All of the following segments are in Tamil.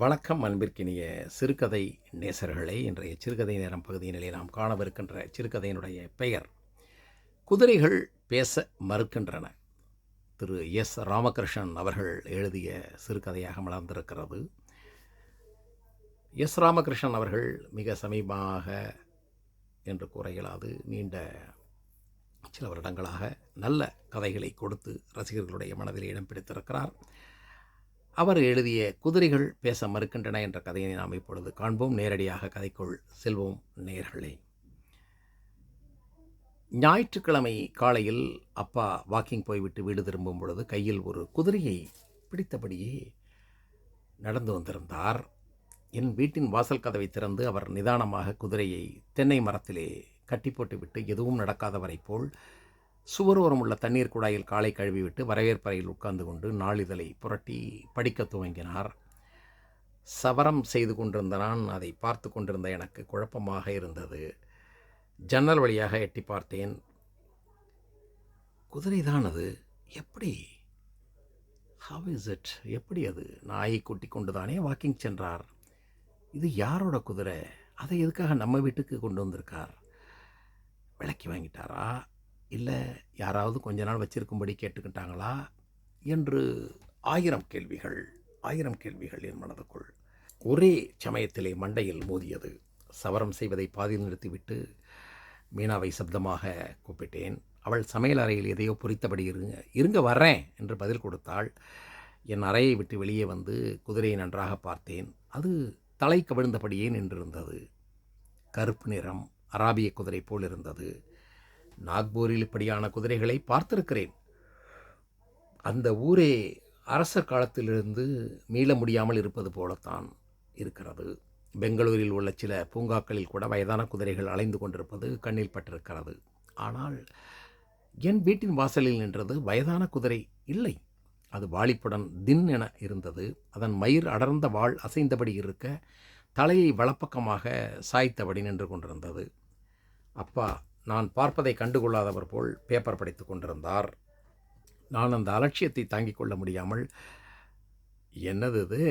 வணக்கம் அன்பிற்கினிய சிறுகதை நேசர்களே. இன்றைய சிறுகதை நேரம் பகுதியினிலே நாம் காணவிருக்கின்ற சிறுகதையினுடைய பெயர் குதிரைகள் பேச மறுக்கின்றன. திரு. எஸ். ராமகிருஷ்ணன் அவர்கள் எழுதிய சிறுகதையாக மலர்ந்திருக்கிறது. எஸ். ராமகிருஷ்ணன் அவர்கள் மிக சமீபமாக என்று கூற இயலாது நீண்ட சில வருடங்களாக நல்ல கதைகளை கொடுத்து ரசிகர்களுடைய மனதில் இடம் பிடித்திருக்கிறார். அவர் எழுதிய குதிரைகள் பேச மறுக்கின்றன என்ற கதையை நாம் இப்பொழுது காண்போம். நேரடியாக கதைக்குள் செல்வோம் நேர்களே ஞாயிற்றுக்கிழமை காலையில் அப்பா வாக்கிங் போய்விட்டு வீடு திரும்பும் பொழுது கையில் ஒரு குதிரையை பிடித்தபடியே நடந்து வந்திருந்தார். என் வீட்டின் வாசல் கதவை திறந்து அவர் நிதானமாக குதிரையை தென்னை மரத்திலே கட்டி போட்டுவிட்டு எதுவும் நடக்காதவரை போல் சுவரோரம் உள்ள தண்ணீர் குழாயில் காலை கழுவிவிட்டு வரவேற்பறையில் உட்கார்ந்து கொண்டு நாளிதழை புரட்டி படிக்கத் துவங்கினார். சவரம் செய்து கொண்டிருந்த நான் அதை பார்த்து கொண்டிருந்த எனக்கு குழப்பமாக இருந்தது. ஜன்னல் வழியாக எட்டி பார்த்தேன். குதிரைதான் அது. எப்படி? ஹவ் இஸ் இட் எப்படி அது? நாயை கூட்டி கொண்டு தானே வாக்கிங் சென்றார். இது யாரோட குதிரை? அதை எதுக்காக நம்ம வீட்டுக்கு கொண்டு வந்திருக்கார்? விளக்கி வாங்கிட்டாரா? இல்லை யாராவது கொஞ்ச நாள் வச்சிருக்கும்படி கேட்டுக்கிட்டாங்களா? என்று ஆயிரம் கேள்விகள் ஆயிரம் கேள்விகள் என் மனதுக்குள். ஒரே சமயத்திலே மண்டையில் மோதியது. சவரம் செய்வதை பாதியில் நிறுத்திவிட்டு மீனாவை சப்தமாக கூப்பிட்டேன். அவள் சமையல் அறையில் எதையோ பொறித்தபடி இருங்க இருங்க வர்றேன் என்று பதில் கொடுத்தாள். என் அறையை விட்டு வெளியே வந்து குதிரையை நன்றாக பார்த்தேன். அது தலை கவிழ்ந்தபடியே நின்றிருந்தது. கருப்பு நிறம் அராபிய குதிரை போல் இருந்தது. நாக்பூரில் இப்படியான குதிரைகளை பார்த்திருக்கிறேன். அந்த ஊரே அரசர் காலத்திலிருந்து மீள முடியாமல் இருப்பது போலத்தான் இருக்கிறது. பெங்களூரில் உள்ள சில பூங்காக்களில் கூட வயதான குதிரைகள் அலைந்து கொண்டிருப்பது கண்ணில் பட்டிருக்கிறது. ஆனால் என் வீட்டின் வாசலில் நின்றது வயதான குதிரை இல்லை. அது வாளிப்புடன் தின் என இருந்தது. அதன் மயிர் அடர்ந்த வாள் அசைந்தபடி இருக்க தலையை வலப்பக்கமாக சாய்த்தபடி நின்று கொண்டிருந்தது. அப்பா நான் பார்ப்பதை கண்டுகொள்ளாதவர் போல் பேப்பர் படித்து கொண்டிருந்தார். நான் அந்த அலட்சியத்தை தாங்கிக் கொள்ள முடியாமல் என்னது இது?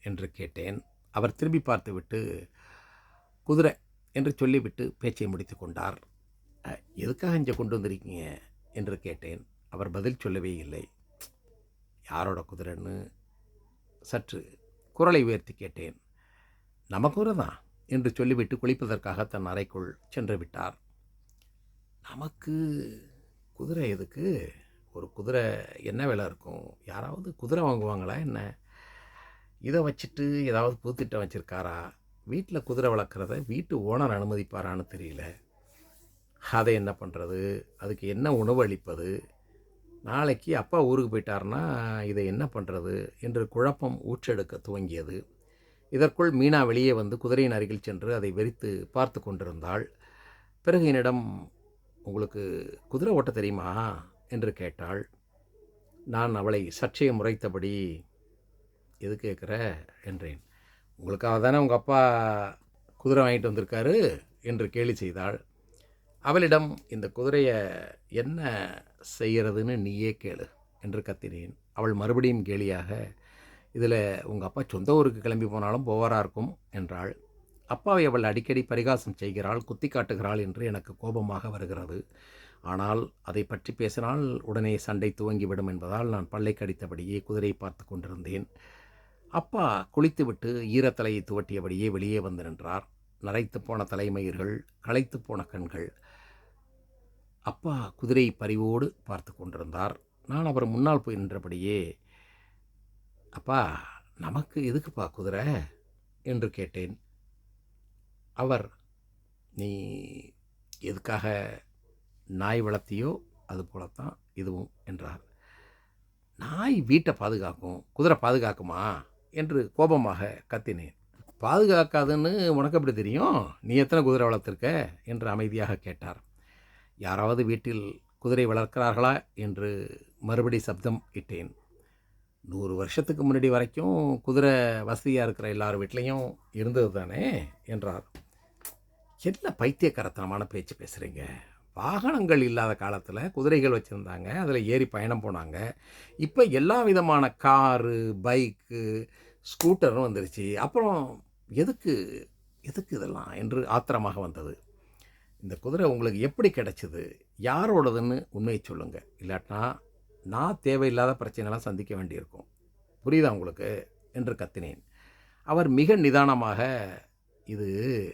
என்று கேட்டேன். அவர் திரும்பி பார்த்துவிட்டு குதிரை என்று சொல்லிவிட்டு பேச்சை முடித்து கொண்டார். எதுக்காக இங்கே கொண்டு வந்திருக்கீங்க? என்று கேட்டேன். அவர் பதில் சொல்லவே இல்லை. யாரோட குதிரைன்னு? சற்று குரலை உயர்த்தி கேட்டேன். நமக்குறதான் என்று சொல்லிவிட்டு குளிப்பதற்காக தன் அறைக்குள் சென்று விட்டார். நமக்கு குதிரை எதுக்கு? ஒரு குதிரை என்ன விலை இருக்கும்? யாராவது குதிரை வாங்குவாங்களா என்ன? இதை வச்சுட்டு ஏதாவது புதுத்திட்டம் வச்சுருக்காரா? வீட்டில் குதிரை வளர்க்குறத வீட்டு ஓனர் அனுமதிப்பாரான்னு தெரியல. அதை என்ன பண்ணுறது அதுக்கு என்ன உணவு அளிப்பது? நாளைக்கு அப்பா ஊருக்கு போயிட்டாருன்னா இதை என்ன பண்ணுறது என்று குழப்பம் ஊற்றெடுக்க துவங்கியது. இதற்குள் மீனா வெளியே வந்து குதிரையின் அருகில் சென்று அதை வெறித்து பார்த்து கொண்டிருந்தாள். பிறகு என்னிடம் உங்களுக்கு குதிரை ஓட்ட தெரியுமா? என்று கேட்டாள். நான் அவளை சர்ச்சையை முறைத்தபடி எது கேட்குற? என்றேன். உங்களுக்காக தானே உங்கள் அப்பா குதிரை வாங்கிட்டு வந்திருக்காரு? என்று கேலி செய்தாள். அவளிடம் இந்த குதிரையை என்ன செய்கிறதுன்னு நீயே கேளு என்று கத்தினேன். அவள் மறுபடியும் கேலியாக இதில் உங்கள் அப்பா சொந்த ஊருக்கு கிளம்பி போனாலும் போவாராக இருக்கும்? என்றாள். அப்பாவை அவள் அடிக்கடி பரிகாசம் செய்கிறாள் குத்தி காட்டுகிறாள் என்று எனக்கு கோபமாக வருகிறது. ஆனால் அதை பற்றி பேசினால் உடனே சண்டை துவங்கிவிடும் என்பதால் நான் பல்லை கடித்தபடியே குதிரையை பார்த்து கொண்டிருந்தேன். அப்பா குளித்துவிட்டு ஈரத்தலையை துவட்டியபடியே வெளியே வந்து நின்றார். நரைத்து போன தலைமயிர்கள் களைத்து போன கண்கள். அப்பா குதிரை பரிவோடு பார்த்து கொண்டிருந்தார். நான் அவர் முன்னால் போய் நின்றபடியே அப்பா நமக்கு எதுக்குப்பா குதிரை? என்று கேட்டேன். அவர் நீ எதுக்காக நாய் வளர்த்தியோ அது போலத்தான் இதுவும் என்றார். நாய் வீட்டை பாதுகாக்கும் குதிரை பாதுகாக்குமா என்று கோபமாக கத்தினேன். பாதுகாக்காதுன்னு உனக்கு எப்படி தெரியும்? நீ எத்தனை குதிரை வளர்த்துருக்க? என்று அமைதியாக கேட்டார். யாராவது வீட்டில் குதிரை வளர்க்கிறார்களா என்று மறுபடி சப்தம் இட்டேன். நூறு வருஷத்துக்கு முன்னாடி வரைக்கும் குதிரை வசதியாக இருக்கிற எல்லார் வீட்லேயும் இருந்தது தானே என்றார். என்ன பைத்தியக்காரத்தனமான பேச்சு பேசுகிறீங்க வாகனங்கள் இல்லாத காலத்தில் குதிரைகள் வச்சுருந்தாங்க அதில் ஏறி பயணம் போனாங்க. இப்போ எல்லா விதமான காரு பைக்கு ஸ்கூட்டரும் வந்துருச்சு. அப்புறம் எதுக்கு எதுக்கு இதெல்லாம் என்று ஆத்திரமாக வந்தது. இந்த குதிரை உங்களுக்கு எப்படி கிடைச்சிது? யாரோடதுன்னு உண்மையை சொல்லுங்கள் இல்லாட்டினா நான் தேவையில்லாத பிரச்சனைலாம் சந்திக்க வேண்டியிருக்கும். புரியுதா உங்களுக்கு? என்று கத்தினேன். அவர் மிக நிதானமாக இது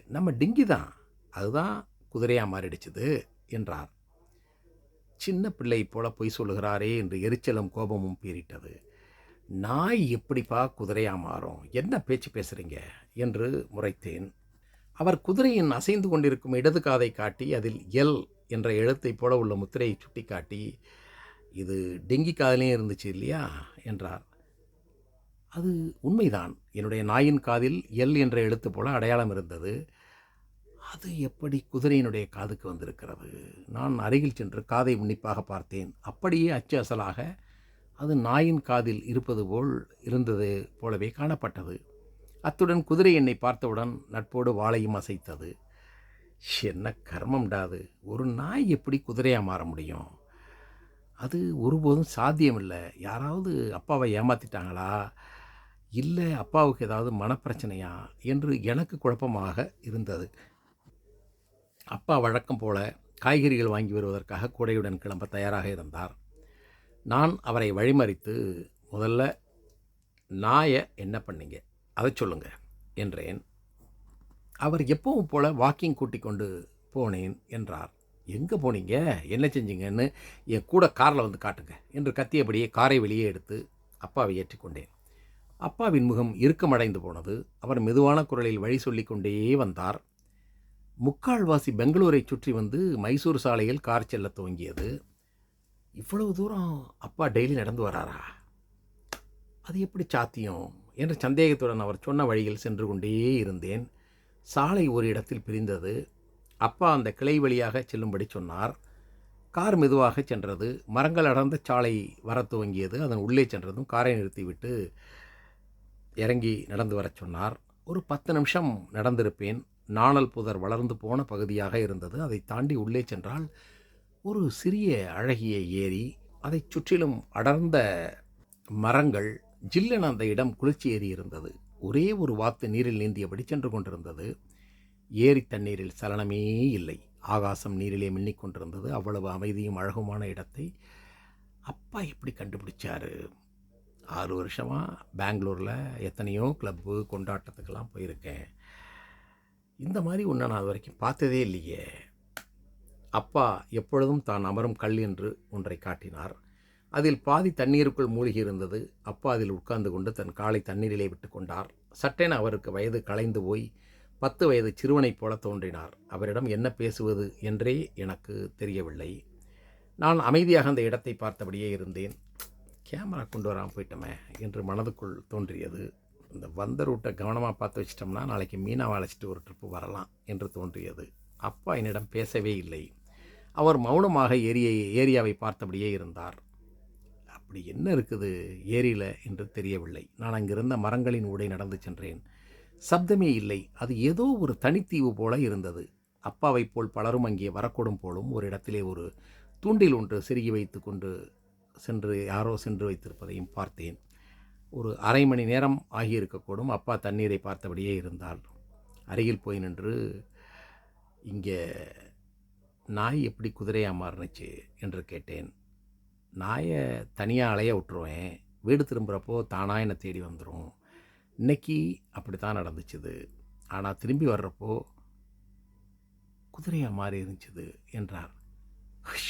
நம்ம டிங்கி தான். அதுதான் குதிரையாக மாறிடுச்சுது என்றார். சின்ன பிள்ளை போல பொய் சொல்லுகிறாரே என்று எரிச்சலும் கோபமும் பீறிட்டது. நாய் எப்படிப்பா குதிரையாக மாறும்? என்ன பேச்சு பேசுகிறீங்க என்று முறைத்தேன். அவர் குதிரையின் அசைந்து கொண்டிருக்கும் இடது காதை காட்டி அதில் எல் என்ற எழுத்தைப் போல உள்ள முத்திரையை சுட்டி காட்டி இது டெங்கி காதலையும் இருந்துச்சு இல்லையா? என்றார். அது உண்மைதான். என்னுடைய நாயின் காதில் எல் என்ற எழுத்து போல அடையாளம் இருந்தது. அது எப்படி குதிரையினுடைய காதுக்கு வந்திருக்கிறது? நான் அருகில் சென்று காதை உன்னிப்பாக பார்த்தேன். அப்படியே அச்சு அசலாக அது நாயின் காதில் இருப்பது போல் இருந்தது போலவே காணப்பட்டது. அத்துடன் குதிரை என்னை பார்த்தவுடன் நட்போடு வாழையும் அசைத்தது. என்ன கர்மம்டாது ஒரு நாய் எப்படி குதிரையாக மாற முடியும்? அது ஒருபோதும் சாத்தியமில்லை. யாராவது அப்பாவை ஏமாற்றிட்டாங்களா இல்லை அப்பாவுக்கு ஏதாவது மனப்பிரச்சனையா? என்று எனக்கு குழப்பமாக இருந்தது. அப்பா வழக்கம் போல காய்கறிகள் வாங்கி வருவதற்காக கூடையுடன் கிளம்ப தயாராக இருந்தார். நான் அவரை வழிமறித்து முதல்ல நாயை என்ன பண்ணீங்க? அதை சொல்லுங்க என்றேன். அவர் எப்பவும் போல வாக்கிங் கூட்டி கொண்டு போனேன் என்றார். எங்கே போனீங்க? என்ன செஞ்சீங்கன்னு என் கூட காரில் வந்து காட்டுங்க என்று கத்தியபடியே காரை வெளியே எடுத்து அப்பாவை ஏற்றிக்கொண்டேன் அப்பாவின் முகம் இறுக்கமடைந்து போனது. அவர் மெதுவான குரலில் வழி சொல்லிக் கொண்டே வந்தார். முக்கால்வாசி பெங்களூரை சுற்றி வந்து மைசூர் சாலையில் கார் செல்ல துவங்கியது. இவ்வளவு தூரம் அப்பா டெய்லி நடந்து வராரா? அது எப்படி சாத்தியம்? என்ற சந்தேகத்துடன் அவர் சொன்ன வழியில் சென்று கொண்டே இருந்தேன். சாலை ஒரு இடத்தில் பிரிந்தது. அப்பா அந்த கிளை வழியாக செல்லும்படி சொன்னார். கார் மெதுவாக சென்றது. மரங்கள் அடர்ந்த சாலை வர துவங்கியது. அதன் உள்ளே சென்றதும் காரை நிறுத்திவிட்டு இறங்கி நடந்து வரச் சொன்னார். ஒரு பத்து நிமிஷம் நடந்திருப்பேன். நாணல் புதர் வளர்ந்து போன பகுதியாக இருந்தது. அதை தாண்டி உள்ளே சென்றால் ஒரு சிறிய அழகிய ஏரி அதைச் சுற்றிலும் அடர்ந்த மரங்கள் ஜில்லென அந்த இடம் குளிர்ச்சி ஏறி இருந்தது. ஒரே ஒரு வாத்து நீரில் நீந்தியபடி சென்று கொண்டிருந்தது. ஏரி தண்ணீரில் சலனமே இல்லை. ஆகாசம் நீரிலே மின்னிக் கொண்டிருந்தது. அவ்வளவு அமைதியும் அழகுமான இடத்தை அப்பா எப்படி கண்டுபிடிச்சாரு? ஆறு வருஷமாக பெங்களூரில் எத்தனையோ கிளப்பு கொண்டாட்டத்துக்கெல்லாம் போயிருக்கேன். இந்த மாதிரி ஒன்றை நான் அது வரைக்கும் பார்த்ததே இல்லையே. அப்பா எப்பொழுதும் தான் அமரும் கல் என்று ஒன்றை காட்டினார். அதில் பாதி தண்ணீருக்குள் மூழ்கி இருந்தது. அப்பா அதில் உட்கார்ந்து கொண்டு தன் காலை தண்ணீரிலே விட்டு கொண்டார். சட்டென அவருக்கு வயது களைந்து போய் பத்து வயது சிறுவனைப் போல தோன்றினார். அவரிடம் என்ன பேசுவது என்றே எனக்கு தெரியவில்லை. நான் அமைதியாக அந்த இடத்தை பார்த்தபடியே இருந்தேன். கேமரா கொண்டு வராமல் போயிட்டோமே என்று மனதுக்குள் தோன்றியது. இந்த வந்த ரூட்டை கவனமாக பார்த்து வச்சிட்டோம்னா நாளைக்கு மீனாவை அழைச்சிட்டு ஒரு ட்ரிப்பு வரலாம் என்று தோன்றியது. அப்பா என்னிடம் பேசவே இல்லை. அவர் மௌனமாக ஏரியை ஏரியாவை பார்த்தபடியே இருந்தார். அப்படி என்ன இருக்குது ஏரியில் என்று தெரியவில்லை. நான் அங்கிருந்த மரங்களின் ஊடே நடந்து சென்றேன். சப்தமே இல்லை. அது ஏதோ ஒரு தனித்தீவு போல இருந்தது. அப்பாவைப் போல் பலரும் அங்கே வரக்கூடும் போலும் ஒரு இடத்திலே ஒரு தூண்டில் ஒன்று செருகி வைத்து கொண்டு சென்று யாரோ சென்று வைத்திருப்பதையும் பார்த்தேன். ஒரு அரை மணி நேரம் ஆகியிருக்கக்கூடும். அப்பா தண்ணீரை பார்த்தபடியே இருந்தால் அருகில் போய் நின்று இங்கே நாய் எப்படி குதிரையாக மாறுனுச்சு? என்று கேட்டேன். நாயை தனியாக அலைய விட்டுருவேன். வீடு திரும்புகிறப்போ தானாக என்னை தேடி வந்துடும் இன்னைக்கு அப்படி தான் நடந்துச்சுது. ஆனால் திரும்பி வர்றப்போ குதிரையாக மாறி இருந்துச்சுது என்றார்.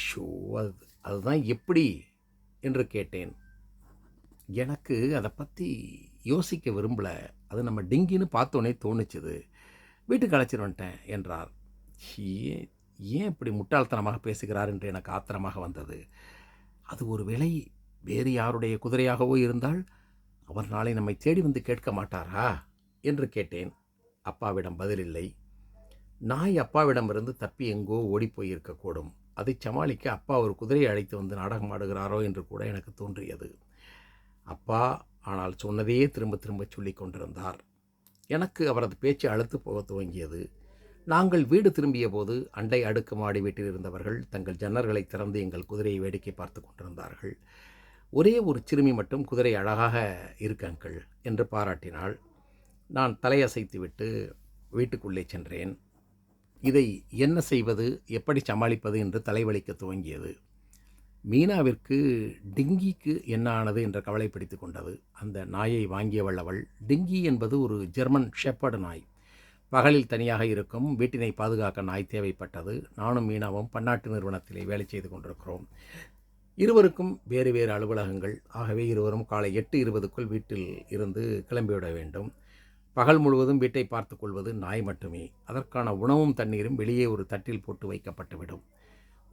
ஷோ அது அதுதான் எப்படி என்று கேட்டேன். எனக்கு அதை பற்றி யோசிக்க விரும்பலை. அது நம்ம டிங்கின்னு பார்த்தோன்னே தோணுச்சுது. வீட்டுக்கு அழைச்சிட்டு வந்துட்டேன் என்றார். ஏன் ஏன் இப்படி முட்டாள்தனமாக பேசுகிறார் என்று எனக்கு ஆத்திரமாக வந்தது. அது ஒரு விலை வேறு யாருடைய குதிரையாகவோ இருந்தால் அவர் நாளை நம்மை தேடி வந்து கேட்க மாட்டாரா? என்று கேட்டேன். அப்பாவிடம் பதிலில்லை நாய் அப்பாவிடமிருந்து தப்பி எங்கோ ஓடிப்போயிருக்கக்கூடும் அதை சமாளிக்க அப்பா ஒரு குதிரையை அழைத்து வந்து நாடகம் ஆடுகிறாரோ என்று கூட எனக்கு தோன்றியது. அப்பா ஆனால் சொன்னதையே திரும்ப திரும்ப சொல்லிக் கொண்டிருந்தார். எனக்கு அவரது பேச்சு அழுத்து போக துவங்கியது. நாங்கள் வீடு திரும்பிய போது அண்டை அடுக்கு மாடி வீட்டில் இருந்தவர்கள் தங்கள் ஜன்னல்களை திறந்து எங்கள் குதிரையை வேடிக்கை பார்த்து கொண்டிருந்தார்கள். ஒரே ஒரு சிறுமி மட்டும் குதிரை அழகாக இருக்கங்கள் என்று பாராட்டினாள். நான் தலையசைத்துவிட்டு வீட்டுக்குள்ளே சென்றேன். இதை என்ன செய்வது எப்படி சமாளிப்பது என்று தலைவலிக்க துவங்கியது. மீனாவிற்கு டிங்கிக்கு என்ன ஆனது என்ற கவலை பிடித்து கொண்டது. அந்த நாயை வாங்கியவள் அவள் டிங்கி என்பது ஒரு ஜெர்மன் ஷெப்பர்டு நாய். பகலில் தனியாக இருக்கும் வீட்டினை பாதுகாக்க நாய் தேவைப்பட்டது. நானும் மீனாவும் பன்னாட்டு நிறுவனத்திலே வேலை செய்து கொண்டிருக்கிறோம். இருவருக்கும் வேறு வேறு அலுவலகங்கள். ஆகவே இருவரும் காலை எட்டு இருபதுக்குள் வீட்டில் இருந்து கிளம்பிவிட வேண்டும். பகல் முழுவதும் வீட்டை பார்த்து கொள்வது நாய் மட்டுமே. அதற்கான உணவும் தண்ணீரும் வெளியே ஒரு தட்டில் போட்டு வைக்கப்பட்டுவிடும்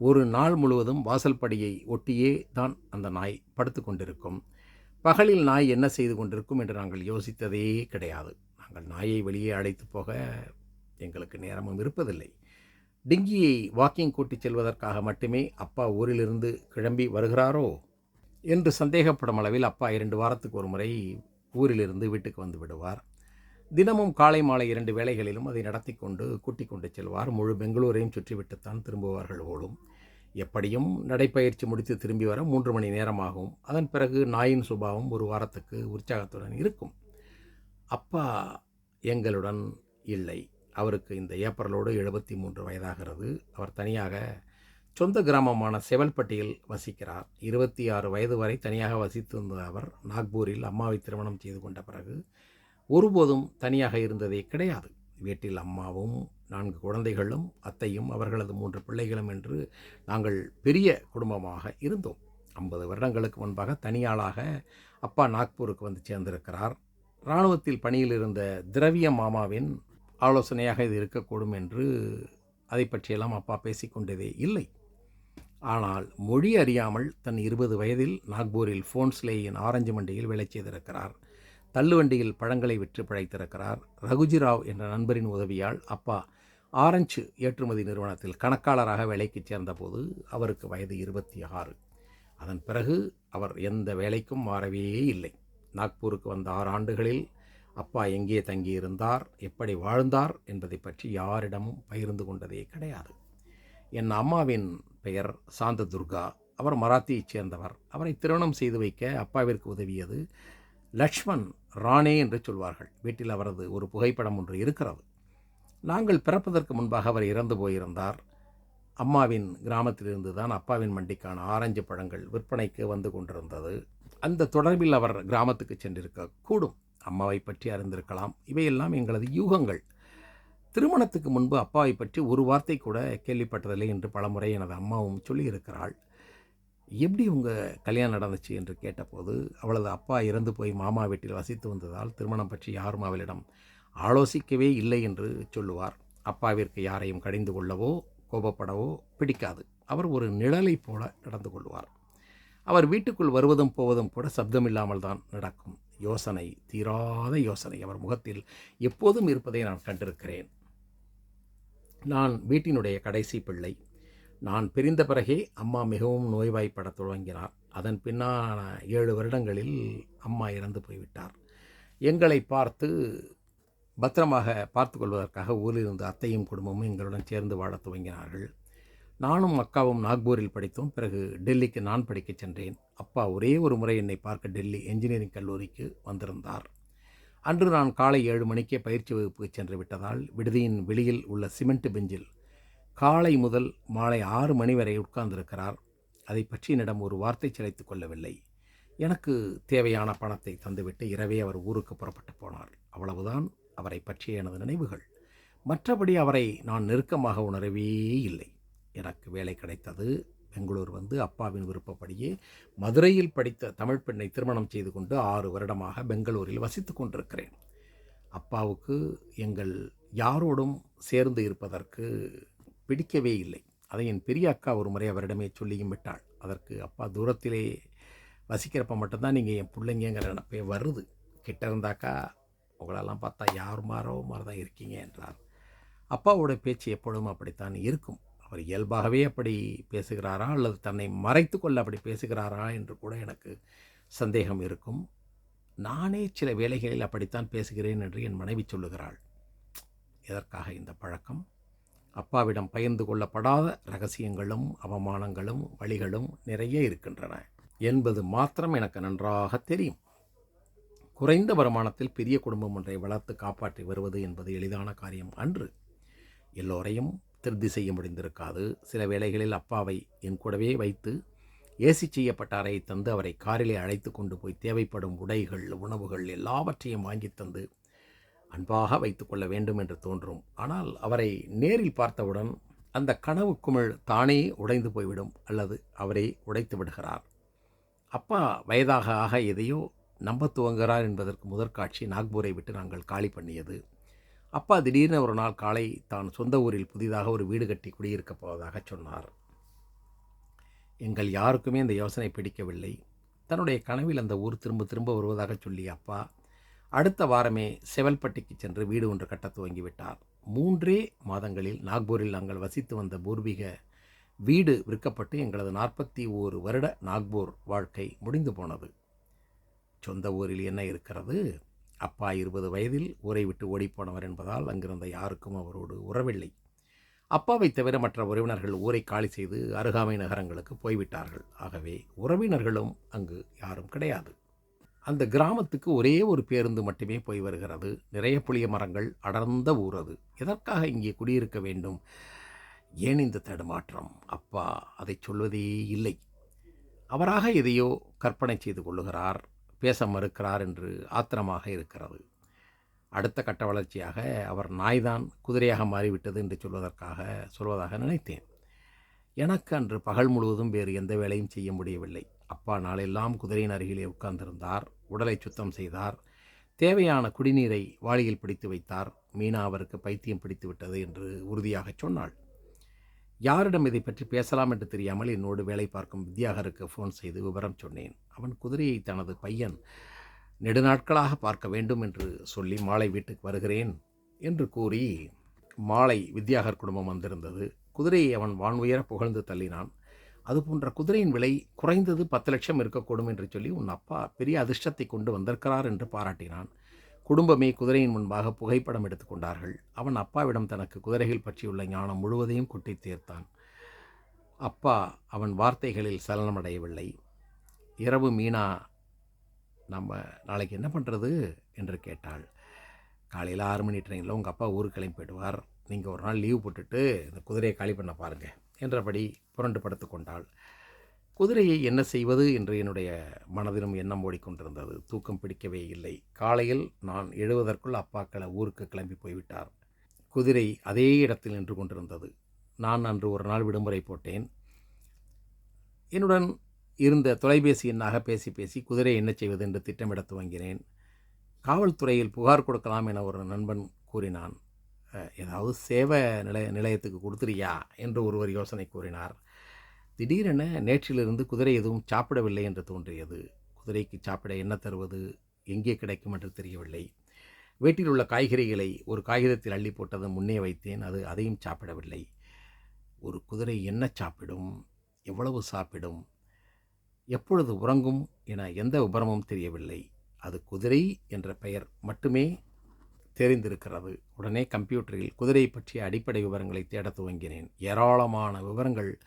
ஒரு நாள் முழுவதும் வாசல் படியை ஒட்டியே தான் அந்த நாய் படுத்து கொண்டிருக்கும். பகலில் நாய் என்ன செய்து கொண்டிருக்கும் என்று நாங்கள் யோசித்ததே கிடையாது. நாங்கள் நாயை வெளியே அழைத்து போக எங்களுக்கு நேரமும் இருப்பதில்லை. டிங்கியை வாக்கிங் கூட்டிச் செல்வதற்காக மட்டுமே அப்பா ஊரிலிருந்து கிளம்பி வருகிறாரோ என்று சந்தேகப்படும் அளவில் அப்பா இரண்டு வாரத்துக்கு ஒரு முறை ஊரிலிருந்து வீட்டுக்கு வந்து விடுவார். தினமும் காலை மாலை இரண்டு வேளைகளிலும் அதை நடத்தி கொண்டு கூட்டிக் கொண்டு செல்வார். முழு பெங்களூரையும் சுற்றிவிட்டுத்தான் திரும்புவார்கள் ஓடும். எப்படியும் நடைப்பயிற்சி முடித்து திரும்பி வர மூன்று மணி நேரமாகும். அதன் பிறகு நாயின் சுபாவம் ஒரு வாரத்துக்கு உற்சாகத்துடன் இருக்கும். அப்பா எங்களுடன் இல்லை. அவருக்கு இந்த ஏப்ரலோடு எழுபத்தி மூன்று வயதாகிறது. அவர் தனியாக சொந்த கிராமமான செவல்பட்டியில் வசிக்கிறார். இருபத்தி ஆறு வயது வரை தனியாக வசித்து வந்த அவர் நாக்பூரில் அம்மாவை திருமணம் செய்து கொண்ட பிறகு ஒருபோதும் தனியாக இருந்ததே கிடையாது. வீட்டில் அம்மாவும் நான்கு குழந்தைகளும் அத்தையும் அவர்களது மூன்று பிள்ளைகளும் என்று நாங்கள் பெரிய குடும்பமாக இருந்தோம். ஐம்பது வருடங்களுக்கு முன்பாக தனியாளாக அப்பா நாக்பூருக்கு வந்து சேர்ந்திருக்கிறார். இராணுவத்தில் பணியில் இருந்த திரவிய மாமாவின் ஆலோசனையாக இது இருக்கக்கூடும் என்று அதை பற்றியெல்லாம் அப்பா பேசிக்கொண்டதே இல்லை. ஆனால் மொழி அறியாமல் தன் இருபது வயதில் நாக்பூரில் ஃபோன்ஸ்லேயின் ஆரஞ்சு மண்டியில் வேலை செய்திருக்கிறார். தள்ளுவண்டியில் பழங்களை விற்று பிழைத்திருக்கிறார் ரகுஜிராவ் என்ற நண்பரின் உதவியால் அப்பா ஆரஞ்சு ஏற்றுமதி நிறுவனத்தில் கணக்காளராக வேலைக்கு சேர்ந்தபோது அவருக்கு வயது இருபத்தி ஆறு. அதன் பிறகு அவர் எந்த வேலைக்கும் மாறவே இல்லை. நாக்பூருக்கு வந்த ஆறு ஆண்டுகளில் அப்பா எங்கே தங்கியிருந்தார் எப்படி வாழ்ந்தார் என்பதை பற்றி யாரிடமும் பகிர்ந்து கொண்டதே கிடையாது. என் அம்மாவின் பெயர் சாந்த துர்கா அவர் மராத்தியைச் சேர்ந்தவர். அவரை திருமணம் செய்து வைக்க அப்பாவிற்கு உதவியது லக்ஷ்மண் ராணே என்று சொல்வார்கள். வீட்டில் அவரது ஒரு புகைப்படம் ஒன்று இருக்கிறது. நாங்கள் பிறப்பதற்கு முன்பாக அவர் இறந்து போயிருந்தார். அம்மாவின் கிராமத்திலிருந்து தான் அப்பாவின் மண்டிக்கான ஆரஞ்சு பழங்கள் விற்பனைக்கு வந்து கொண்டிருந்தது. அந்த தொடர்பில் அவர் கிராமத்துக்கு சென்றிருக்க கூடும். அம்மாவை பற்றி அறிந்திருக்கலாம். இவையெல்லாம் எங்களது யூகங்கள். திருமணத்துக்கு முன்பு அப்பாவை பற்றி ஒரு வார்த்தை கூட கேள்விப்பட்டதில்லை என்று பலமுறை எனது அம்மாவும் சொல்லியிருக்கிறாள். எப்படி உங்கள் கல்யாணம் நடந்துச்சு என்று கேட்டபோது அவளது அப்பா இறந்து போய் மாமா வீட்டில் வசித்து வந்ததால் திருமணம் பற்றி யாரும் அவளிடம் ஆலோசிக்கவே இல்லை என்று சொல்லுவார். அப்பாவிற்கு யாரையும் கடிந்து கொள்ளவோ கோபப்படவோ பிடிக்காது. அவர் ஒரு நிழலை போல நடந்து கொள்வார். அவர் வீட்டுக்குள் வருவதும் போவதும் கூட சப்தமில்லாமல் தான் நடக்கும். யோசனை தீராத யோசனை. அவர் முகத்தில் எப்போதும் இருப்பதை நான் கண்டிருக்கிறேன். நான் வீட்டினுடைய கடைசி பிள்ளை. நான் பிரிந்த பிறகே அம்மா மிகவும் நோய்வாய்ப்படத் தொடங்கினார் அதன் பின்னான ஏழு வருடங்களில் அம்மா இறந்து போய்விட்டார். எங்களை பார்த்து பத்திரமாக பார்த்து கொள்வதற்காக ஊரில் இருந்த அத்தையும் குடும்பமும் எங்களுடன் சேர்ந்து வாழத் துவங்கினார்கள். நானும் அக்காவும் நாக்பூரில் படித்தோம். பிறகு டெல்லிக்கு நான் படிக்கச் சென்றேன். அப்பா ஒரே ஒரு முறை என்னை பார்க்க டெல்லி என்ஜினியரிங் கல்லூரிக்கு வந்திருந்தார். அன்று நான் காலை ஏழு மணிக்கே பயிற்சி வகுப்புக்கு சென்று விட்டதால் விடுதியின் வெளியில் உள்ள சிமெண்ட் பெஞ்சில் காலை முதல் மாலை ஆறு மணி வரை உட்கார்ந்திருக்கிறார். அதை பற்றி என்னிடம் ஒரு வார்த்தை சிலைத்து கொள்ளவில்லை. எனக்கு தேவையான பணத்தை தந்துவிட்டு இரவே அவர் ஊருக்கு புறப்பட்டு போனார். அவ்வளவுதான் அவரை பற்றிய எனது நினைவுகள். மற்றபடி அவரை நான் நெருக்கமாக உணரவே இல்லை. எனக்கு வேலை கிடைத்தது. பெங்களூர் வந்து அப்பாவின் விருப்பப்படியே மதுரையில் படித்த தமிழ் பெண்ணை திருமணம் செய்து கொண்டு ஆறு வருடமாக பெங்களூரில் வசித்து கொண்டிருக்கிறேன். அப்பாவுக்கு எங்கள் யாரோடும் சேர்ந்து இருப்பதற்கு பிடிக்கவே இல்லை. அதை என் பெரிய அக்கா ஒரு முறை அவரிடமே சொல்லியும் விட்டாள். அதற்கு அப்பா தூரத்திலே வசிக்கிறப்ப மட்டும்தான் நீங்கள் என் பிள்ளைங்கிற நினப்பே வருது. கிட்ட இருந்தாக்கா உங்களெல்லாம் பார்த்தா யார் மாறோ மாதிரி தான் இருக்கீங்க என்றார். அப்பாவோட பேச்சு எப்பொழுதும் அப்படித்தான் இருக்கும். அவர் இயல்பாகவே அப்படி பேசுகிறாரா அல்லது தன்னை மறைத்து கொள்ள அப்படி பேசுகிறாரா என்று கூட எனக்கு சந்தேகம் இருக்கும். நானே சில வேலைகளில் அப்படித்தான் பேசுகிறேன் என்று என் மனைவி சொல்லுகிறாள். எதற்காக இந்த பழக்கம்? அப்பாவிடம் பயந்து கொள்ளப்படாத ரகசியங்களும் அவமானங்களும் வழிகளும் நிறைய இருக்கின்றன. என்பது மாத்திரம் எனக்கு நன்றாக தெரியும். குறைந்த வருமானத்தில் பெரிய குடும்பம் ஒன்றை வளர்த்து காப்பாற்றி வருவது என்பது எளிதான காரியம் அன்று. எல்லோரையும் திருப்தி செய்ய முடிந்திருக்காது. சில வேளைகளில் அப்பாவை என் கூடவே வைத்து ஏசி செய்யப்பட்ட அறையை தந்து அவரை காரிலே அழைத்து கொண்டு போய் தேவைப்படும் உடைகள் உணவுகள் எல்லாவற்றையும் வாங்கித் தந்து அன்பாக வைத்துக்கொள்ள வேண்டும் என்று தோன்றும். ஆனால் அவரை நேரில் பார்த்தவுடன் அந்த கனவு குமிழ் தானே உடைந்து போய்விடும் அல்லது அவரே உடைத்து விடுகிறார். அப்பா வயதாக ஆக எதையோ நம்ப துவங்குகிறார் என்பதற்கு முதற்காட்சி நாக்பூரை விட்டு நாங்கள் காலி பண்ணியது. அப்பா திடீர்னு ஒரு நாள் காலை தான் சொந்த ஊரில் புதிதாக ஒரு வீடு கட்டி குடியிருக்கப் போவதாக சொன்னார். எங்கள் யாருக்குமே அந்த யோசனை பிடிக்கவில்லை. தன்னுடைய கனவில் அந்த ஊர் திரும்ப திரும்ப வருவதாக சொல்லி அப்பா அடுத்த வாரமே செவல்பட்டிக்கு சென்று வீடு ஒன்று கட்டத் துவங்கிவிட்டார். மூன்றே மாதங்களில் நாக்பூரில் நாங்கள் வசித்து வந்த பூர்வீக வீடு விற்கப்பட்டு எங்களது நாற்பத்தி ஓரு வருட நாக்பூர் வாழ்க்கை முடிந்து போனது. சொந்த ஊரில் என்ன இருக்கிறது? அப்பா இருபது வயதில் ஊரை விட்டு ஓடிப்போனவர் என்பதால் அங்கிருந்த யாருக்கும் அவரோடு உறவில்லை. அப்பாவை தவிர மற்ற உறவினர்கள் ஊரை காலி செய்து அருகாமை நகரங்களுக்கு போய்விட்டார்கள். ஆகவே உறவினர்களும் அங்கு யாரும் கிடையாது. அந்த கிராமத்துக்கு ஒரே ஒரு பேருந்து மட்டுமே போய் வருகிறது. நிறைய புளிய மரங்கள் அடர்ந்த ஊர் அது. எதற்காக இங்கே குடியிருக்க வேண்டும்? ஏன் இந்த தடுமாற்றம்? அப்பா அதை சொல்வதே இல்லை. அவராக எதையோ கற்பனை செய்து கொள்ளுகிறார். பேச மறுக்கிறார் என்று ஆத்திரமாக இருக்கிறது. அடுத்த கட்ட வளர்ச்சியாக அவர் நாய்தான் குதிரையாக மாறிவிட்டது என்று சொல்வதற்காக சொல்வதாக நினைத்தேன். எனக்கு அன்று பகல் முழுவதும் வேறு எந்த வேலையும் செய்ய முடியவில்லை. அப்பா நாளெல்லாம் குதிரையின் அருகிலே உட்கார்ந்திருந்தார். உடலை சுத்தம் செய்தார். தேவையான குடிநீரை வாளியில் பிடித்து வைத்தார். மீனா அவருக்கு பைத்தியம் பிடித்து விட்டது என்று உறுதியாக சொன்னாள். யாரிடம் இதை பற்றி பேசலாம் என்று தெரியாமல் என்னோடு வேலை பார்க்கும் வித்யாகருக்கு ஃபோன் செய்து விவரம் சொன்னேன். அவன் குதிரையை தனது பையன் நெடுநாட்களாக பார்க்க வேண்டும் என்று சொல்லி மாலை வீட்டுக்கு வருகிறேன் என்று கூறி மாலை வித்யாகர் குடும்பம் வந்திருந்தது. குதிரையை அவன் வான் உயர புகழ்ந்து தள்ளினான். அது போன்ற குதிரையின் விலை குறைந்தது பத்து லட்சம் இருக்கக்கூடும் என்று சொல்லி உன் அப்பா பெரிய அதிர்ஷ்டத்தை கொண்டு வந்திருக்கிறார் என்று பாராட்டினான். குடும்பமே குதிரையின் முன்பாக புகைப்படம் எடுத்துக்கொண்டார்கள் அவன் அப்பாவிடம் தனக்கு குதிரைகள் பற்றியுள்ள ஞானம் முழுவதையும் கொட்டி தீர்த்தான். அப்பா அவன் வார்த்தைகளில் சலனமடையவில்லை. இரவு மீனா நம்ம நாளைக்கு என்ன பண்ணுறது என்று கேட்டாள். காலையில் ஆறு மணி ட்ரெயினில் உங்கள் அப்பா ஊருக்கு கிளம்பி போயிடுவார் நீங்கள் ஒரு நாள் லீவ் போட்டுட்டு இந்த குதிரையை காலி பண்ண பாருங்கள் என்றபடி புரண்டு படுத்து கொண்டாள். குதிரையை என்ன செய்வது என்று என்னுடைய மனதிலும் எண்ணம் ஓடிக்கொண்டிருந்தது. தூக்கம் பிடிக்கவே இல்லை. காலையில் நான் எழுவதற்குள் அப்பாக்களை ஊருக்கு கிளம்பி போய்விட்டார். குதிரை அதே இடத்தில் நின்று கொண்டிருந்தது. நான் அன்று ஒரு நாள் விடுமுறை போட்டேன். என்னுடன் இருந்த தொலைபேசி எண்ணாக பேசி பேசி குதிரை என்ன செய்வது என்று திட்டமிட துவங்கினேன். காவல்துறையில் புகார் கொடுக்கலாம் என ஒரு நண்பன் கூறினான். ஏதாவது சேவை நிலைய நிலையத்துக்கு கொடுத்துறியா? என்று ஒருவர் யோசனை கூறினார். திடீரென நேற்றிலிருந்து குதிரை எதுவும் சாப்பிடவில்லை என்று தோன்றியது. குதிரைக்கு சாப்பிட என்ன தருவது? எங்கே கிடைக்கும் என்று தெரியவில்லை. வீட்டில் உள்ள காய்கறிகளை ஒரு காகிதத்தில் அள்ளி போட்டதை முன்னே வைத்தேன். அது அதையும் சாப்பிடவில்லை. ஒரு குதிரை என்ன சாப்பிடும்? எவ்வளவு சாப்பிடும்? எப்பொழுது உறங்கும் என எந்த விபரமும் தெரியவில்லை. அது குதிரை என்ற பெயர் மட்டுமே தெரிந்திருக்கிறது. உடனே கம்ப்யூட்டரில் குதிரை பற்றிய அடிப்படை விவரங்களை தேடத் துவங்கினேன். ஏராளமான விவரங்கள்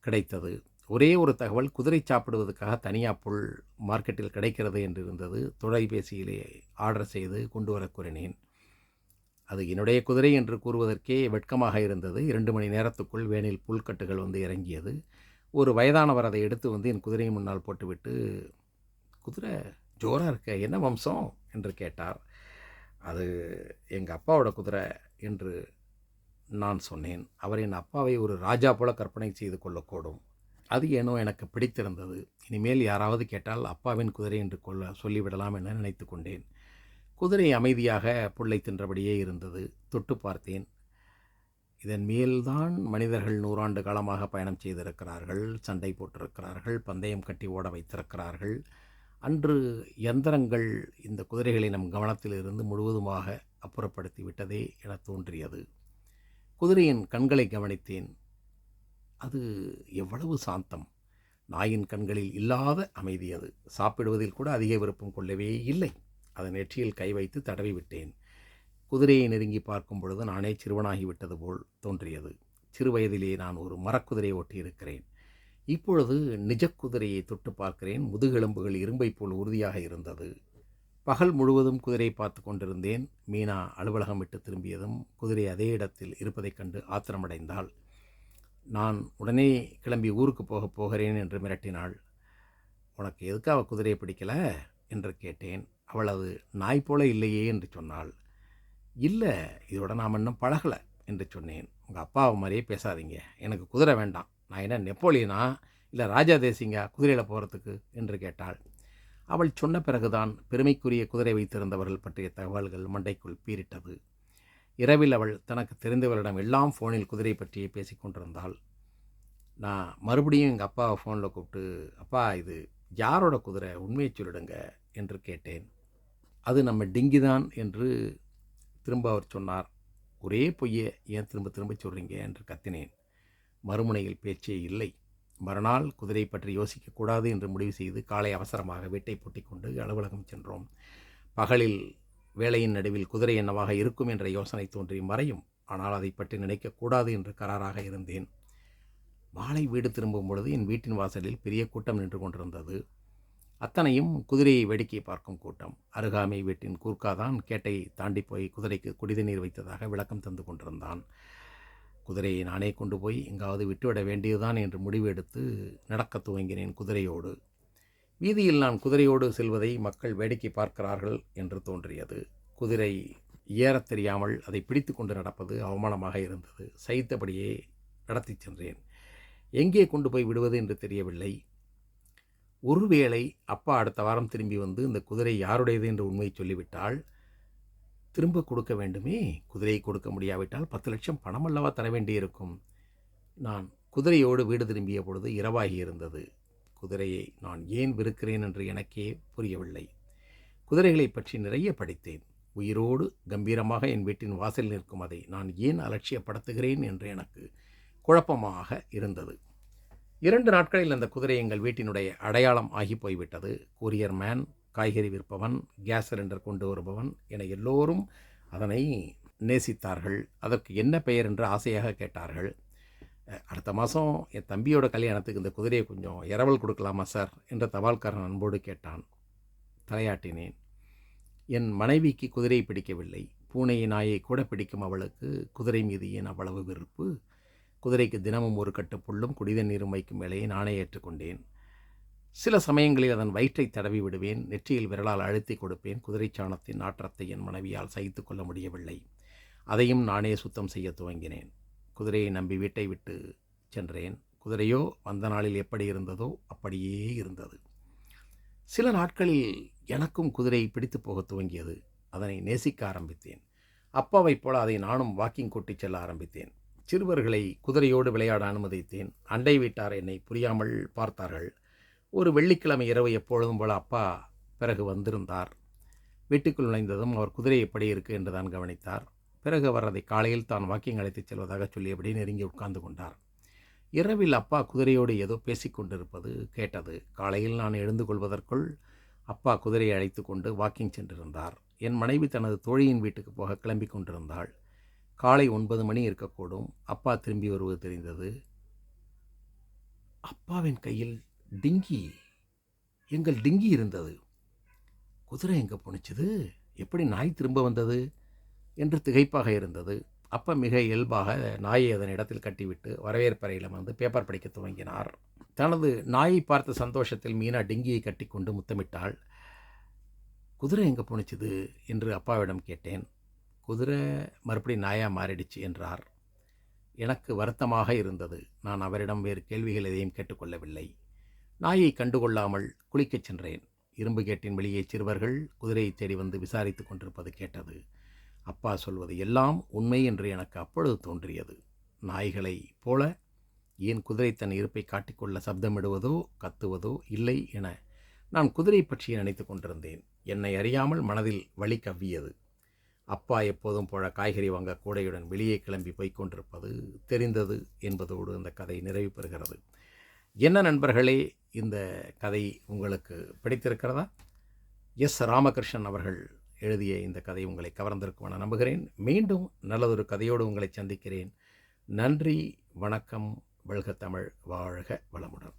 கிடைத்தது. ஒரே ஒரு தகவல் குதிரை சாப்பிடுவதற்காக தனியாக புல் மார்க்கெட்டில் கிடைக்கிறது என்று இருந்தது. தொலைபேசியிலே ஆர்டர் செய்து கொண்டு வர கூறினேன். அது என்னுடைய குதிரை என்று கூறுவதற்கே வெட்கமாக இருந்தது. இரண்டு மணி நேரத்துக்குள் வேனில் புல்கட்டுகள் வந்து இறங்கியது. ஒரு வயதானவர் அதை எடுத்து வந்து என் குதிரையின் முன்னால் போட்டுவிட்டு குதிரை ஜோராக இருக்க என்ன வம்சம்? என்று கேட்டார். அது எங்கள் அப்பாவோட குதிரை என்று நான் சொன்னேன். அவர் என் அப்பாவை ஒரு ராஜா போல கற்பனை செய்து கொள்ளக்கூடும். அது ஏனோ எனக்கு பிடித்திருந்தது. இனிமேல் யாராவது கேட்டால் அப்பாவின் குதிரை என்று கொள்ள சொல்லிவிடலாம் என நினைத்து கொண்டேன். குதிரை அமைதியாக புல்லை தின்றபடியே இருந்தது. தொட்டு பார்த்தேன். இதன் மேல்தான் மனிதர்கள் நூறாண்டு காலமாக பயணம் செய்திருக்கிறார்கள். சண்டை போட்டிருக்கிறார்கள். பந்தயம் கட்டி ஓட வைத்திருக்கிறார்கள். அன்று யந்திரங்கள் இந்த குதிரைகளை நம் கவனத்தில் இருந்து முழுவதுமாக அப்புறப்படுத்தி விட்டதே என தோன்றியது. குதிரையின் கண்களை கவனித்தேன். அது எவ்வளவு சாந்தம். நாயின் கண்களில் இல்லாத அமைதி அது. சாப்பிடுவதில் கூட அதிக விருப்பம் கொள்ளவே இல்லை. அதன் நெற்றியில் கை வைத்து தடவி விட்டேன். குதிரையை நெருங்கி பார்க்கும் பொழுது நானே சிறுவனாகி விட்டது போல் தோன்றியது. சிறுவயதிலே நான் ஒரு மரக்குதிரையை ஒட்டியிருக்கிறேன் இப்பொழுது நிஜ குதிரையை தொட்டு பார்க்கிறேன். முதுகெலும்புகள் இரும்பை போல் உறுதியாக இருந்தது. பகல் முழுவதும் குதிரையை பார்த்து கொண்டிருந்தேன். மீனா அலுவலகம் விட்டு திரும்பியதும் குதிரை அதே இடத்தில் இருப்பதைக் கண்டு ஆத்திரமடைந்தாள். நான் உடனே கிளம்பி ஊருக்கு போகப் போகிறேன் என்று மிரட்டினாள். உனக்கு எதுக்கு அவள் குதிரையை பிடிக்கல? என்று கேட்டேன். அவளது நாய் போல இல்லையே என்று சொன்னாள். இல்லை இதோட நாம் இன்னும் பழகலை என்று சொன்னேன். உங்கள் அப்பாவை மாதிரியே பேசாதீங்க. எனக்கு குதிரை வேண்டாம். நான் என்ன நெப்போலியனா? இல்லை ராஜா தேசிங்கா குதிரையில் போகிறதுக்கு என்று கேட்டாள். அவள் சொன்ன பிறகுதான் பெருமைக்குரிய குதிரை வைத்திருந்தவர்கள் பற்றிய தகவல்கள் மண்டைக்குள் பீரிட்டது இரவில் அவள் தனக்கு தெரிந்தவரிடம் எல்லாம் ஃபோனில் குதிரை பற்றியே பேசிக்கொண்டிருந்தாள் நான் மறுபடியும் எங்கள் அப்பாவை ஃபோனில் கூப்பிட்டு அப்பா இது யாரோட குதிரை? உண்மையை சொல்லிடுங்க என்று கேட்டேன். அது நம்ம டிங்கி தான் என்று திரும்ப அவர் சொன்னார். ஒரே பொய்யை ஏன் திரும்ப திரும்ப சொல்கிறீங்க என்று கத்தினேன். மறுமுனையில் பேச்சே இல்லை. மறுநாள் குதிரை பற்றி யோசிக்கக்கூடாது என்று முடிவு செய்து காலை அவசரமாக வீட்டை பூட்டிக் கொண்டு அலுவலகம் சென்றோம். பகலில் வேலையின் நடுவில் குதிரை என்னவாக இருக்கும் என்ற யோசனை தோன்றி மறையும். ஆனால் அதை பற்றி நினைக்கக்கூடாது என்று கராராக இருந்தேன். மாலை வீடு திரும்பும் பொழுது என் வீட்டின் வாசலில் பெரிய கூட்டம் நின்று கொண்டிருந்தது. அத்தனையும் குதிரையை வேடிக்கை பார்க்கும் கூட்டம். அருகாமை வீட்டின் கூர்க்காதான் கேட்டை தாண்டி போய் குதிரைக்கு குடிதண்ணீர் வைத்ததாக விளக்கம் தந்து கொண்டிருந்தான். குதிரையை நானே கொண்டு போய் எங்காவது விட்டுவிட வேண்டியதுதான் என்று முடிவெடுத்து நடக்கத் துவங்கினேன் குதிரையோடு. வீதியில் நான் குதிரையோடு செல்வதை மக்கள் வேடிக்கை பார்க்கிறார்கள் என்று தோன்றியது. குதிரை ஏறத் தெரியாமல் அதை பிடித்து கொண்டு நடப்பது அவமானமாக இருந்தது. சைத்தபடியே நடத்திச் சென்றேன். எங்கே கொண்டு போய் விடுவது என்று தெரியவில்லை. ஒருவேளை அப்பா அடுத்த வாரம் திரும்பி வந்து இந்த குதிரை யாருடையது என்று உண்மையை சொல்லிவிட்டால் திரும்ப கொடுக்க வேண்டுமே? குதிரையை கொடுக்க முடியாவிட்டால் பத்து லட்சம் பணம் அல்லவா தர வேண்டியிருக்கும்? நான் குதிரையோடு வீடு திரும்பிய பொழுது இரவாகி இருந்தது. குதிரையை நான் ஏன் வெறுக்கிறேன் என்று எனக்கே புரியவில்லை. குதிரைகளை பற்றி நிறைய படித்தேன். உயிரோடு கம்பீரமாக என் வீட்டின் வாசலில் நிற்கும் அதை நான் ஏன் அலட்சியப்படுத்துகிறேன் என்று எனக்கு குழப்பமாக இருந்தது. இரண்டு நாட்களில் அந்த குதிரை எங்கள் வீட்டினுடைய அடையாளம் ஆகி போய்விட்டது. கூரியர் மேன் காய்கறி விற்பவன் கேஸ் சிலிண்டர் கொண்டு வருபவன் என எல்லோரும் அதனை நேசித்தார்கள். அதற்கு என்ன பெயர் என்று ஆசையாக கேட்டார்கள். அடுத்த மாதம் என் தம்பியோட கல்யாணத்துக்கு இந்த குதிரையை கொஞ்சம் இரவல் கொடுக்கலாமா சார்? என்ற தபால்காரன் அன்போடு கேட்டான். தலையாட்டினேன். என் மனைவிக்கு குதிரை பிடிக்கவில்லை. பூனை நாயை கூட பிடிக்கும் அவளுக்கு குதிரை மீது ஏன் அவ்வளவு வெறுப்பு? குதிரைக்கு தினமும் ஒரு கட்டு புல்லும் குடிதண்ணீரும் வைக்கும் வேலையை நானே ஏற்றுக்கொண்டேன். சில சமயங்களில் அதன் வயிற்றை தடவி விடுவேன் நெற்றியில் விரலால் அழுத்தி கொடுப்பேன் குதிரை சாணத்தின் நாற்றத்தை என் மனைவியால் சகித்து கொள்ள முடியவில்லை. அதையும் நானே சுத்தம் செய்ய துவங்கினேன். குதிரையை நம்பி வீட்டை விட்டு சென்றேன். குதிரையோ வந்த நாளில் எப்படி இருந்ததோ அப்படியே இருந்தது. சில நாட்களில் எனக்கும் குதிரை பிடித்து போக துவங்கியது. அதனை நேசிக்க ஆரம்பித்தேன். அப்பாவைப் போல அதை நானும் வாக்கிங் கூட்டிச் செல்ல ஆரம்பித்தேன். சிறுவர்களை குதிரையோடு விளையாட அனுமதித்தேன். அண்டை வீட்டார் என்னை புரியாமல் பார்த்தார்கள். ஒரு வெள்ளிக்கிழமை இரவு எப்பொழுதும் போல அப்பா பிறகு வந்திருந்தார். வீட்டுக்குள் நுழைந்ததும் அவர் குதிரை எப்படி இருக்கு என்று தான் கவனித்தார். பிறகு அவர் அதை காலையில் தான் வாக்கிங் அழைத்துச் செல்வதாக சொல்லியபடி நெருங்கி உட்கார்ந்து கொண்டார். இரவில் அப்பா குதிரையோடு ஏதோ பேசிக்கொண்டிருப்பது கேட்டது. காலையில் நான் எழுந்து கொள்வதற்குள் அப்பா குதிரையை அழைத்து கொண்டு வாக்கிங் சென்றிருந்தார். என் மனைவி தனது தோழியின் வீட்டுக்கு போக கிளம்பி கொண்டிருந்தாள். காலை ஒன்பது மணி இருக்கக்கூடும். அப்பா திரும்பி வருவது தெரிந்தது. அப்பாவின் கையில் டிங்கி. எங்கள் டிங்கி இருந்தது. குதிரை எங்கே போணுச்சுது எப்படி நாய் திரும்ப வந்தது? என்று திகைப்பாக இருந்தது. அப்பா மிக இயல்பாக நாயை அதன் இடத்தில் கட்டிவிட்டு வரவேற்பறையில் வந்து பேப்பர் படிக்க துவங்கினார். தனது நாயை பார்த்த சந்தோஷத்தில் மீனா டிங்கியை கட்டிக்கொண்டு முத்தமிட்டாள். குதிரை எங்கே போணுச்சுது என்று அப்பாவிடம் கேட்டேன். குதிரை மறுபடி நாயாக மாறிடுச்சு என்றார். எனக்கு வருத்தமாக இருந்தது. நான் அவரிடம் வேறு கேள்விகள் எதையும் கேட்டுக்கொள்ளவில்லை. நாயை கண்டுகொள்ளாமல் குளிக்கச் சென்றேன். இரும்பு கேட்டின் வெளியே சிறுவர்கள் குதிரையை தேடி வந்து விசாரித்துக் கொண்டிருப்பது கேட்டது. அப்பா சொல்வது எல்லாம் உண்மை என்று எனக்கு அப்பொழுது தோன்றியது. நாய்களைப் போல ஏன் குதிரை தன் இருப்பை காட்டிக்கொள்ள சப்தமிடுவதோ கத்துவதோ இல்லை என நான் குதிரை பற்றி நினைத்து கொண்டிருந்தேன். என்னை அறியாமல் மனதில் வலி கவ்வியது. அப்பா எப்போதும் போல காய்கறி வாங்க கூடையுடன் வெளியே கிளம்பி போய்க்கொண்டிருப்பது தெரிந்தது என்பதோடு அந்த கதை நிறைவு பெறுகிறது. என்ன நண்பர்களே இந்த கதை உங்களுக்கு பிடித்திருக்கிறதா? எஸ். ராமகிருஷ்ணன் அவர்கள் எழுதிய இந்த கதை உங்களை கவர்ந்திருக்கும் என நம்புகிறேன். மீண்டும் நல்லதொரு கதையோடு உங்களை சந்திக்கிறேன். நன்றி வணக்கம் வல்க தமிழ் வாழ்க வளமுடன்.